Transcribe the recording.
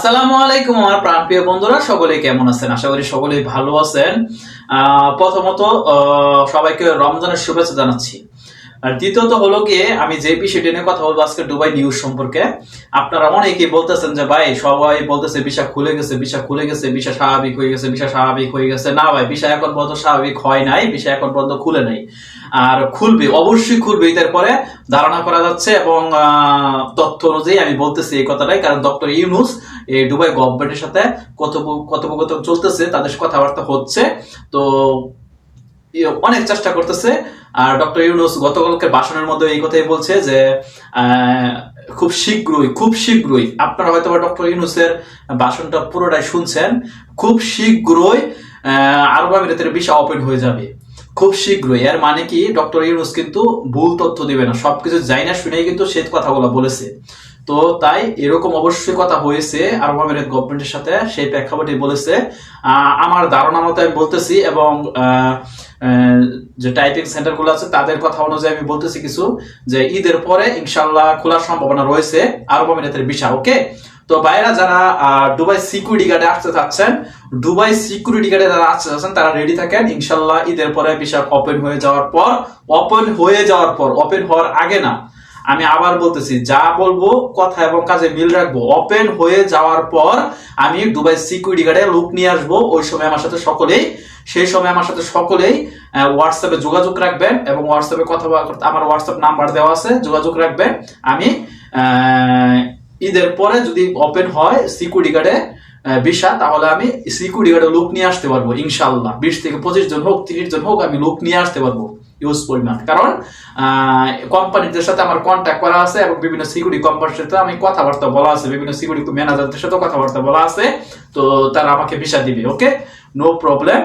আসসালামু আলাইকুম আমার প্রাণপ্রিয় বন্ধুরা, সকলে কেমন আছেন? আশা করি সকলেই ভালো আছেন। প্রথমত সবাইকে রমজানের শুভেচ্ছা জানাচ্ছি। আর দ্বিতীয়ত হলো গিয়ে আমি যে বিষয়টা নিয়ে কথা বলব আজকে দুবাই নিউজ সম্পর্কে, আপনারা অনেকেই বলতেছেন যে ভাই সবাই বলতেছে বিষা খুলে গেছে বিষা খুলে গেছে বিষা স্বাভাবিক হয়ে গেছে বিষা স্বাভাবিক হয়ে গেছে। না ভাই বিষা এখন পর্যন্ত স্বাভাবিক হয় নাই বিষা এখন পর্যন্ত খুলে নাই। আর খুলবে, অবশ্যই খুলবে। এটার পরে ধারণা করা যাচ্ছে এবং তথ্য অনুযায়ী আমি বলতেছি এই কথাটাই, কারণ ডক্টর ইউনুস এই দুবাই গভর্নমেন্টের সাথে কথোপ- কথোপকথন চলতেছে, তাদের কথাবার্তা হচ্ছে। তো অনেক চেষ্টা করতেছে। আর ডক্টর ইউনুস গতকালকে ভাষণের মধ্যে এই কথাই বলছে যে খুব শীঘ্রই খুব শীঘ্রই, আপনারা হয়তো ডক্টর ইউনুসের ভাষণটা পুরোটাই শুনছেন, খুব শীঘ্রই আরব আমিরাতের ভিসা ওপেন হয়ে যাবে। খুব শীঘ্রই, এর মানে কি? ডক্টর ইউনুস কিন্তু ভুল তথ্য দিবে না, সবকিছু যাই না শুনেই কিন্তু সে কথাগুলো বলেছে। তো তাই এরকম অবশ্যই কথা হয়েছে আরব আমিরাত গভর্নমেন্টের সাথে, সেই প্রেক্ষাপটে বলেছে। আমার ধারণা মতো আমি বলতেছি এবং যে টাইপিং সেন্টারগুলো আছে, তাদের কথা অনুযায়ী আমি বলতেছি কিছু, যে ঈদের পরে ইনশাল্লাহ খোলার সম্ভাবনা রয়েছে আরব আমিরাতের ভিসা, ওকে? তো বাইরা যারা দুবাই সিকিউরিটি গার্ডে আসতে চাচ্ছেন, দুবাই সিকিউরিটি গার্ডে যারা আসতে চাচ্ছেন, তারা রেডি থাকেন ইনশাল্লাহ ঈদের পরে ভিসা ওপেন হয়ে যাওয়ার পর ওপেন হয়ে যাওয়ার পর ওপেন হওয়ার আগে না। আমি আবার বলতেছি, যা বলব, কথা এবং কাজে মিল রাখব। ওপেন হয়ে যাওয়ার পর আমি দুবাই সিকিউরিটি গার্ডে লুক নিয়ে আসব। ওই সময় আমার সাথে সকলেই, সেই সময় আমার সাথে সকলেই হোয়াটসঅ্যাপে যোগাযোগ রাখবেন এবং হোয়াটসঅ্যাপে কথা আমার হোয়াটসঅ্যাপ নাম্বার দেওয়া আছে, যোগাযোগ রাখবেন। আমি ঈদের পরে যদি ওপেন হয় সিকিউরিটি গার্ডে ভিসা, তাহলে আমি সিকিউরিটি গার্ডে লুক নিয়ে আসতে পারব ইনশাল্লাহ বিশ থেকে পঁচিশ জন হোক, তিরিশ জন হোক, আমি লুক নিয়ে আসতে পারব। ইউজ পরিমাণ কারণ কোম্পানিদের সাথে আমার কন্ট্যাক্ট করা আছে এবং বিভিন্ন সিকিউরিটি কোম্পানির সাথে আমি কথাবার্তা বলা আছে, বিভিন্ন সিকিউরিটি ম্যানেজারদের সাথে কথাবার্তা বলা আছে, তো তারা আমাকে ভিসা দিবে ওকে নো প্রবলেম